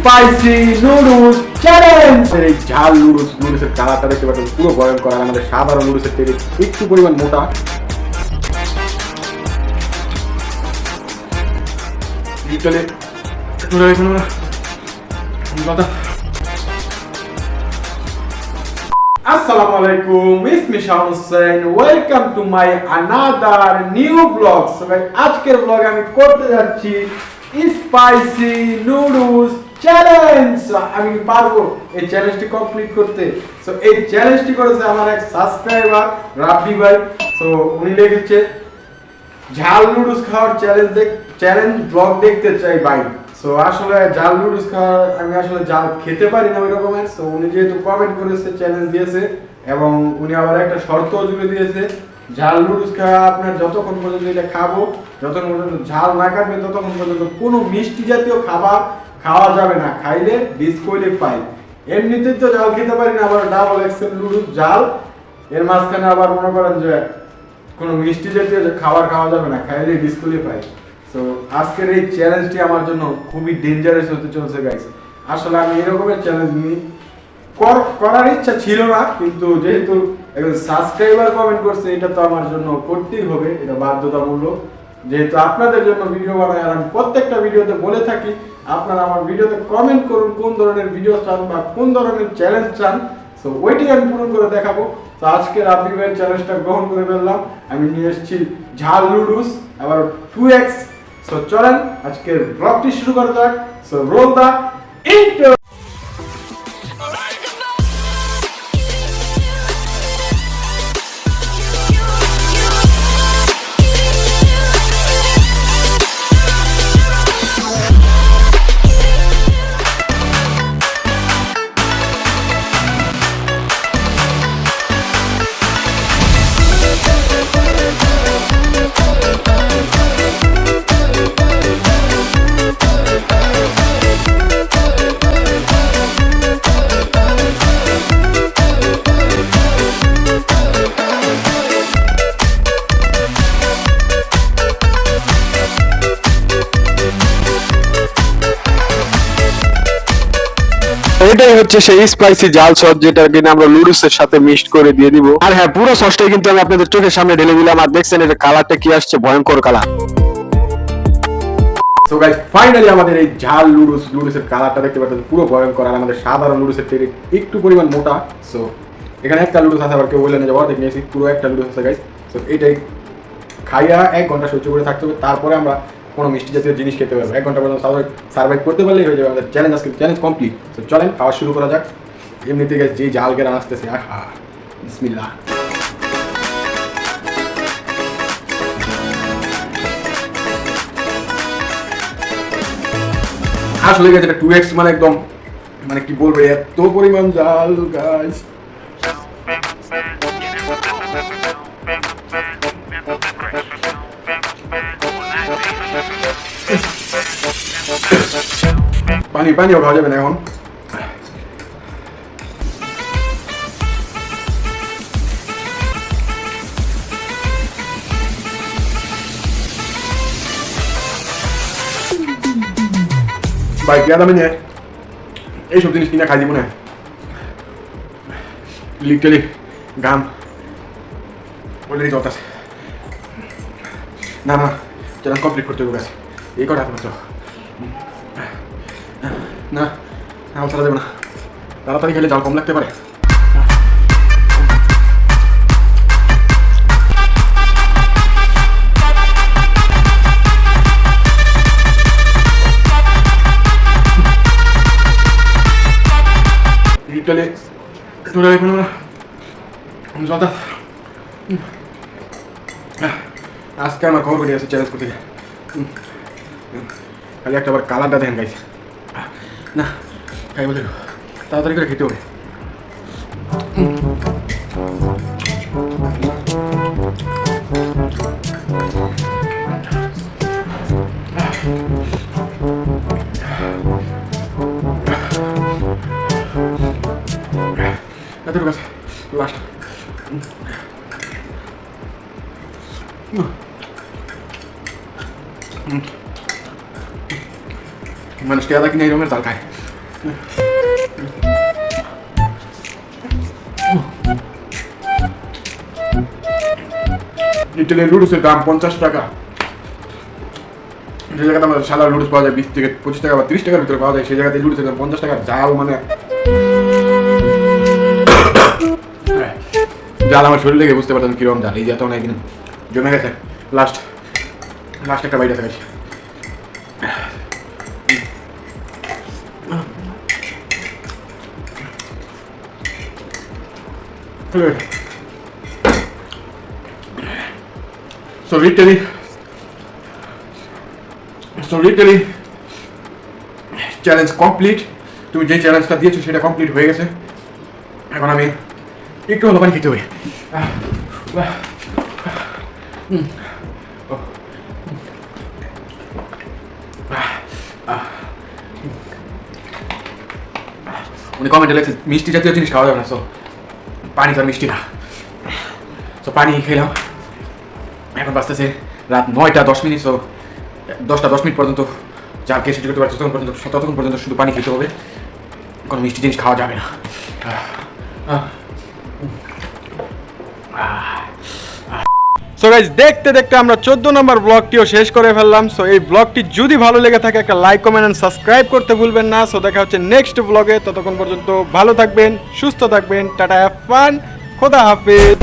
Spicy noodles challenge এই ঝাল noodles নুডলসের কালারটা দেখতে পাচ্ছেন, পুরো ভয়ঙ্কর, আর আমাদের সাধারণ নুডলসের থেকে একটু পরিমাণ মোটা। চলে আসসালামু আলাইকুম ইসমি Shah Hossain welcome to my another new blog সবাই, আজকের ব্লগে আমি করতে যাচ্ছি স্পাইসি নুডলস চ্যালেঞ্জ আমি পারব? এই চ্যালেঞ্জটি কমপ্লিট করতে। সো এই চ্যালেঞ্জটি করেছে আমার এক সাবস্ক্রাইবার ভাই। সো উনি লিখেছে, ঝাল নুডলস খাওয়ার চ্যালেঞ্জ দেখ চ্যালেঞ্জ ব্লগ দেখতে চাই ভাই। সো আসলে নুডলস খাওয়ার, আমি আসলে ঝাল খেতে পারি না ওই রকমের। সো উনি যেহেতু কমেন্ট করেছে চ্যালেঞ্জ দিয়েছে, এবং উনি আবার একটা শর্ত জুড়ে দিয়েছে, ঝাল নুডলস খাওয়া আপনার যতক্ষণ পর্যন্ত এটা খাব, যতক্ষণ পর্যন্ত ঝাল না কাটবে, ততক্ষণ পর্যন্ত কোনো মিষ্টি জাতীয় খাবার খাওয়া যাবে না, খাইলে ডিসকোয়ালিফাই এমনিতেই তো ঝাল খেতে পারি না, আবার ডাবল এক্সেল নুডলস ঝাল এর মাঝখানে আবার মনে করেন যে কোনো মিষ্টি জাতীয় খাবার খাওয়া যাবে না, খাইলে ডিসকোয়ালিফাই সো আজকের এই চ্যালেঞ্জটি আমার জন্য খুবই ডেঞ্জারাস হতে চলছে গাইস আসলে আমি এরকমের চ্যালেঞ্জ নিই। কর- করার ইচ্ছা ছিল না, কিন্তু যেহেতু একজন সাবস্ক্রাইবার কমেন্ট করছে, এটা তো আমার জন্য করতেই হবে, এটা বাধ্যতামূলক। যেহেতু আপনাদের জন্য ভিডিও বানাই আর আমি প্রত্যেকটা ভিডিওতে বলে থাকি, আপনারা আমার ভিডিওতে কমেন্ট করুন কোন ধরনের ভিডিও চান বা কোন ধরনের চ্যালেঞ্জ চান। সো ওইটি আমি পূরণ করে দেখাবো। তো আজকের আপনি ভাইয়ের চ্যালেঞ্জটা গ্রহণ করে ফেললাম। আমি নিয়ে এসেছি ঝাল লুডুস আবার টু এক্স সো চলেন আজকের ব্লগটি শুরু করা যাক। সো রোল দা ইন্টার এটাই হচ্ছে সেই স্পাইসি জাল সস যেটা কিনা আমরা লুডুসের সাথে মিক্সড করে দিয়ে দিব। আর হ্যাঁ পুরো সসটাই কিন্তু আমি আপনাদের চোখের সামনে ঢেলে দিলাম আর দেখছেন এটা কালারটা কি আসছে? ভয়ঙ্কর কালার সো গাইস ফাইনালি আমাদের এই ঝাল লুডুস লুডুসের কালারটা দেখতে পাচ্ছেন, পুরো ভয়ঙ্কর আর আমাদের সাধারণ লুডুসের থেকে একটু পরিমাণ মোটা। সো এখানে একটা লুডুস আছে, আবার কেউ বললেন যে অর্ধেক নিয়েছি, পুরো একটা লুডুস আছে গাইস সো এটাই খাইয়া এক ঘণ্টা সহ্য করে থাকতে হবে। তারপরে আমরা কোনো মিষ্টি জাতীয় জিনিস খেতে পারব এক ঘণ্টা পর্যন্ত সার্ভাইভ করতে পারলেই হয়ে যাবে আমাদের চ্যালেঞ্জ আজকে চ্যালেঞ্জ কমপ্লিট তো চলেন, খাওয়া শুরু করা যাক। এমনিতে গেছে যে জাল গেরা আসতেছে, আহা, বিসমিল্লাহ। আসলে গেছে টু এক্স মানে একদম মানে কি বলব, এত পরিমাণ জাল গাইস পানি, পানিও খাওয়া যাবে না এখন। ভাই পেয়াদা মেনে এইসব জিনিস কিনে খাই দিব না। লিটালি গাম। অলরেডি জট আছে। না না চ্যালেঞ্জ এই কটা না না ছাড়া যাবে না। তাড়াতাড়ি খেলে জাল কম লাগতে পারে। লিটালি তোরা এখন আমরা আজকে আমার খবর করে আছে চ্যালেঞ্জ করতে। খালি একটা আবার কালারটা দেখেন গাইছে না খাই বলে তাড়াতাড়ি করে খেতে হবে এতটুকু আছে লাস্ট মানুষ কেদা কিনে এই রকমের জাল খায় ইটালির লুডুসের দাম পঞ্চাশ টাকা। যে জায়গাতে আমাদের সাদা লুডুস পাওয়া যায় বিশ থেকে পঁচিশ টাকা বা তিরিশ টাকার ভিতরে পাওয়া যায় সেই জায়গাতে লুডুসের দাম পঞ্চাশ টাকা। জাল মানে হ্যাঁ, জাল আমার শরীর লেগে বুঝতে পারতাম কীরকম জাল। এই যে এত অনেক জমে গেছে। লাস্ট লাস্ট একটা বাইরে আছে So literally, so literally, challenge complete তুমি যে চ্যালেঞ্জটা দিয়েছ সেটা কমপ্লিট হয়ে গেছে এখন আমি একটু হলো পানি খেতে হবে উনি কমেন্টে মিষ্টি জাতীয় জিনিস খাওয়া যাবে না সো পানি তো মিষ্টি না। তো পানি খেলাম এখন বাঁচতেছে রাত নয়টা দশ মিনিট তো দশটা দশ মিনিট পর্যন্ত যা কে সেটি করতে পারছে ততক্ষণ পর্যন্ত ততক্ষণ পর্যন্ত শুধু পানি খেতে হবে। কোনো মিষ্টি জিনিস খাওয়া যাবে না। সো গাইজ দেখতে দেখতে আমরা চোদ্দ নম্বর ব্লগটিও শেষ করে ফেললাম। সো এই ব্লগটি যদি ভালো লেগে থাকে, একটা লাইক কমেন্ট অ্যান্ড সাবস্ক্রাইব করতে ভুলবেন না। সো দেখা হচ্ছে নেক্সট ব্লগে ততক্ষণ পর্যন্ত ভালো থাকবেন, সুস্থ থাকবেন। টাটা ফান খোদা হাফেজ।